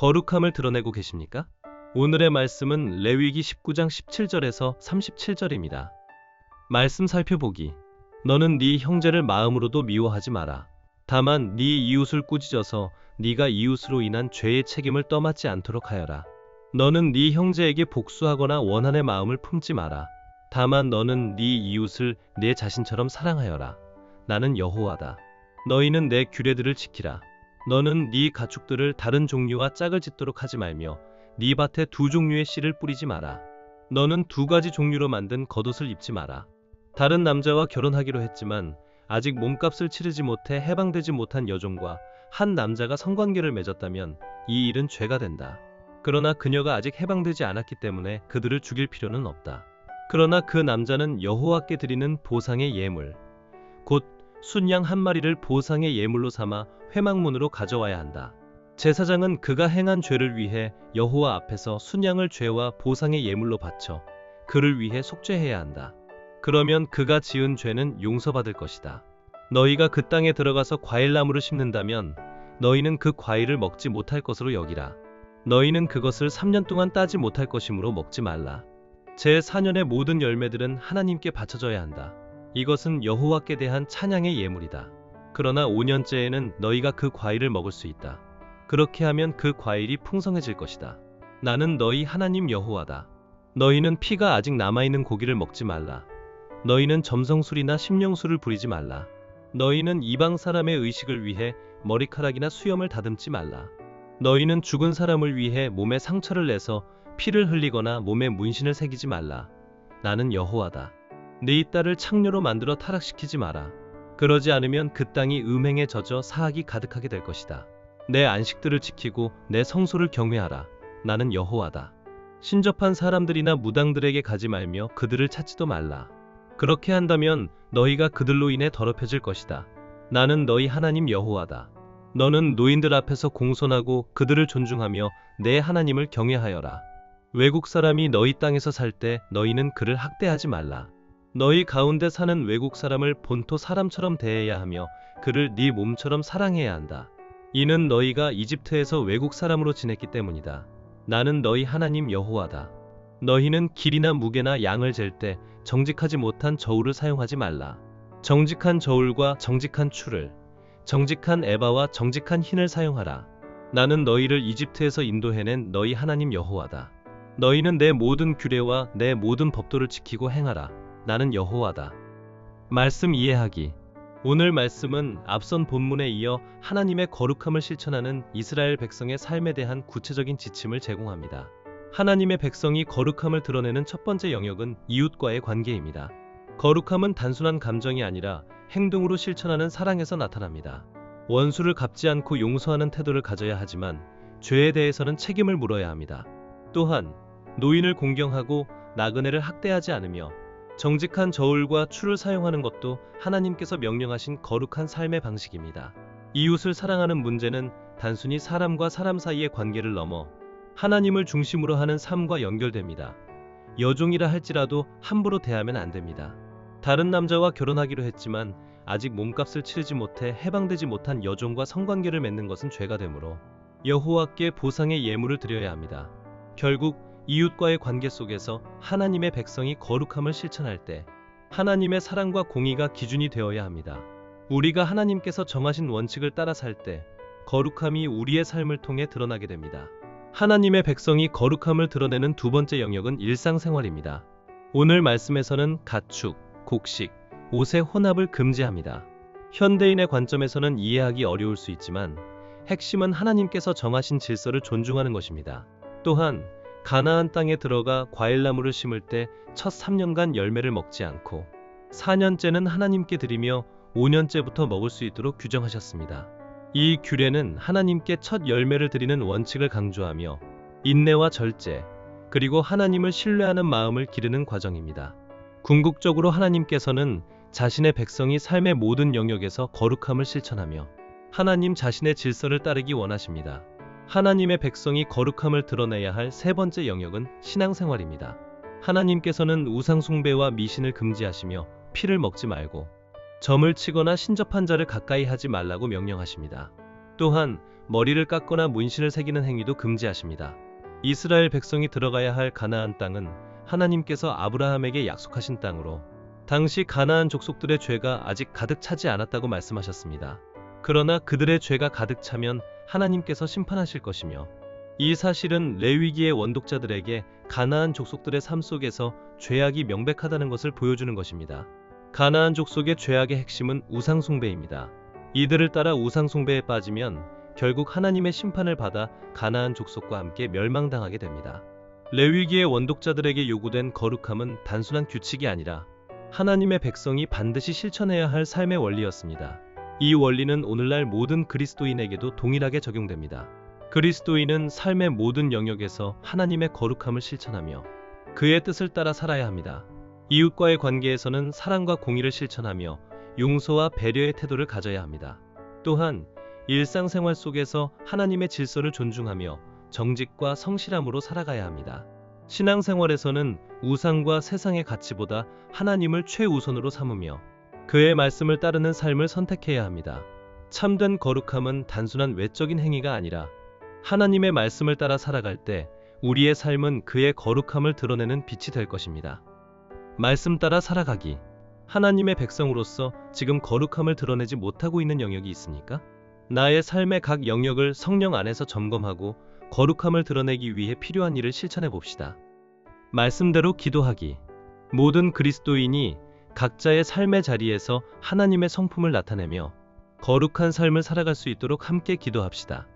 거룩함을 드러내고 계십니까? 오늘의 말씀은 레위기 19장 17절에서 37절입니다. 말씀 살펴보기. 너는 네 형제를 마음으로도 미워하지 마라. 다만 네 이웃을 꾸짖어서 네가 이웃으로 인한 죄의 책임을 떠맡지 않도록 하여라. 너는 네 형제에게 복수하거나 원한의 마음을 품지 마라. 다만 너는 네 이웃을 내 자신처럼 사랑하여라. 나는 여호와다. 너희는 내 규례들을 지키라. 너는 네 가축들을 다른 종류와 짝을 짓도록 하지 말며 네 밭에 두 종류의 씨를 뿌리지 마라. 너는 두 가지 종류로 만든 겉옷을 입지 마라. 다른 남자와 결혼하기로 했지만 아직 몸값을 치르지 못해 해방되지 못한 여종과 한 남자가 성관계를 맺었다면 이 일은 죄가 된다. 그러나 그녀가 아직 해방되지 않았기 때문에 그들을 죽일 필요는 없다. 그러나 그 남자는 여호와께 드리는 보상의 예물, 곧 순양 한 마리를 보상의 예물로 삼아 회막문으로 가져와야 한다. 제사장은 그가 행한 죄를 위해 여호와 앞에서 순양을 죄와 보상의 예물로 바쳐 그를 위해 속죄해야 한다. 그러면 그가 지은 죄는 용서받을 것이다. 너희가 그 땅에 들어가서 과일나무를 심는다면 너희는 그 과일을 먹지 못할 것으로 여기라. 너희는 그것을 3년 동안 따지 못할 것이므로 먹지 말라. 제 4년의 모든 열매들은 하나님께 바쳐져야 한다. 이것은 여호와께 대한 찬양의 예물이다. 그러나 5년째에는 너희가 그 과일을 먹을 수 있다. 그렇게 하면 그 과일이 풍성해질 것이다. 나는 너희 하나님 여호와다. 너희는 피가 아직 남아있는 고기를 먹지 말라. 너희는 점성술이나 심령술을 부리지 말라. 너희는 이방 사람의 의식을 위해 머리카락이나 수염을 다듬지 말라. 너희는 죽은 사람을 위해 몸에 상처를 내서 피를 흘리거나 몸에 문신을 새기지 말라. 나는 여호와다. 네 딸을 창녀로 만들어 타락시키지 마라. 그러지 않으면 그 땅이 음행에 젖어 사악이 가득하게 될 것이다. 내 안식들을 지키고 내 성소를 경외하라. 나는 여호와다. 신접한 사람들이나 무당들에게 가지 말며 그들을 찾지도 말라. 그렇게 한다면 너희가 그들로 인해 더럽혀질 것이다. 나는 너희 하나님 여호와다. 너는 노인들 앞에서 공손하고 그들을 존중하며 내 하나님을 경외하여라. 외국 사람이 너희 땅에서 살 때 너희는 그를 학대하지 말라. 너희 가운데 사는 외국 사람을 본토 사람처럼 대해야 하며 그를 네 몸처럼 사랑해야 한다. 이는 너희가 이집트에서 외국 사람으로 지냈기 때문이다. 나는 너희 하나님 여호와다. 너희는 길이나 무게나 양을 잴 때 정직하지 못한 저울을 사용하지 말라. 정직한 저울과 정직한 추를, 정직한 에바와 정직한 흰을 사용하라. 나는 너희를 이집트에서 인도해낸 너희 하나님 여호와다. 너희는 내 모든 규례와 내 모든 법도를 지키고 행하라. 나는 여호와다. 말씀 이해하기. 오늘 말씀은 앞선 본문에 이어 하나님의 거룩함을 실천하는 이스라엘 백성의 삶에 대한 구체적인 지침을 제공합니다. 하나님의 백성이 거룩함을 드러내는 첫 번째 영역은 이웃과의 관계입니다. 거룩함은 단순한 감정이 아니라 행동으로 실천하는 사랑에서 나타납니다. 원수를 갚지 않고 용서하는 태도를 가져야 하지만 죄에 대해서는 책임을 물어야 합니다. 또한 노인을 공경하고 나그네를 학대하지 않으며 정직한 저울과 추를 사용하는 것도 하나님께서 명령하신 거룩한 삶의 방식입니다. 이웃을 사랑하는 문제는 단순히 사람과 사람 사이의 관계를 넘어 하나님을 중심으로 하는 삶과 연결됩니다. 여종이라 할지라도 함부로 대하면 안 됩니다. 다른 남자와 결혼하기로 했지만 아직 몸값을 치르지 못해 해방되지 못한 여종과 성관계를 맺는 것은 죄가 되므로 여호와께 보상의 예물을 드려야 합니다. 결국 이웃과의 관계 속에서 하나님의 백성이 거룩함을 실천할 때 하나님의 사랑과 공의가 기준이 되어야 합니다. 우리가 하나님께서 정하신 원칙을 따라 살 때 거룩함이 우리의 삶을 통해 드러나게 됩니다. 하나님의 백성이 거룩함을 드러내는 두 번째 영역은 일상생활입니다. 오늘 말씀에서는 가축, 곡식, 옷의 혼합을 금지합니다. 현대인의 관점에서는 이해하기 어려울 수 있지만 핵심은 하나님께서 정하신 질서를 존중하는 것입니다. 또한 가나안 땅에 들어가 과일나무를 심을 때 첫 3년간 열매를 먹지 않고 4년째는 하나님께 드리며 5년째부터 먹을 수 있도록 규정하셨습니다. 이 규례는 하나님께 첫 열매를 드리는 원칙을 강조하며 인내와 절제, 그리고 하나님을 신뢰하는 마음을 기르는 과정입니다. 궁극적으로 하나님께서는 자신의 백성이 삶의 모든 영역에서 거룩함을 실천하며 하나님 자신의 질서를 따르기 원하십니다. 하나님의 백성이 거룩함을 드러내야 할 세 번째 영역은 신앙생활입니다. 하나님께서는 우상숭배와 미신을 금지하시며 피를 먹지 말고 점을 치거나 신접한 자를 가까이 하지 말라고 명령하십니다. 또한 머리를 깎거나 문신을 새기는 행위도 금지하십니다. 이스라엘 백성이 들어가야 할 가나안 땅은 하나님께서 아브라함에게 약속하신 땅으로 당시 가나안 족속들의 죄가 아직 가득 차지 않았다고 말씀하셨습니다. 그러나 그들의 죄가 가득 차면 하나님께서 심판하실 것이며 이 사실은 레위기의 원독자들에게 가나안 족속들의 삶 속에서 죄악이 명백하다는 것을 보여주는 것입니다. 가나안 족속의 죄악의 핵심은 우상숭배입니다. 이들을 따라 우상숭배에 빠지면 결국 하나님의 심판을 받아 가나안 족속과 함께 멸망당하게 됩니다. 레위기의 원독자들에게 요구된 거룩함은 단순한 규칙이 아니라 하나님의 백성이 반드시 실천해야 할 삶의 원리였습니다. 이 원리는 오늘날 모든 그리스도인에게도 동일하게 적용됩니다. 그리스도인은 삶의 모든 영역에서 하나님의 거룩함을 실천하며 그의 뜻을 따라 살아야 합니다. 이웃과의 관계에서는 사랑과 공의를 실천하며 용서와 배려의 태도를 가져야 합니다. 또한 일상생활 속에서 하나님의 질서를 존중하며 정직과 성실함으로 살아가야 합니다. 신앙생활에서는 우상과 세상의 가치보다 하나님을 최우선으로 삼으며 그의 말씀을 따르는 삶을 선택해야 합니다. 참된 거룩함은 단순한 외적인 행위가 아니라 하나님의 말씀을 따라 살아갈 때 우리의 삶은 그의 거룩함을 드러내는 빛이 될 것입니다. 말씀 따라 살아가기. 하나님의 백성으로서 지금 거룩함을 드러내지 못하고 있는 영역이 있습니까? 나의 삶의 각 영역을 성령 안에서 점검하고 거룩함을 드러내기 위해 필요한 일을 실천해 봅시다. 말씀대로 기도하기. 모든 그리스도인이 각자의 삶의 자리에서 하나님의 성품을 나타내며 거룩한 삶을 살아갈 수 있도록 함께 기도합시다.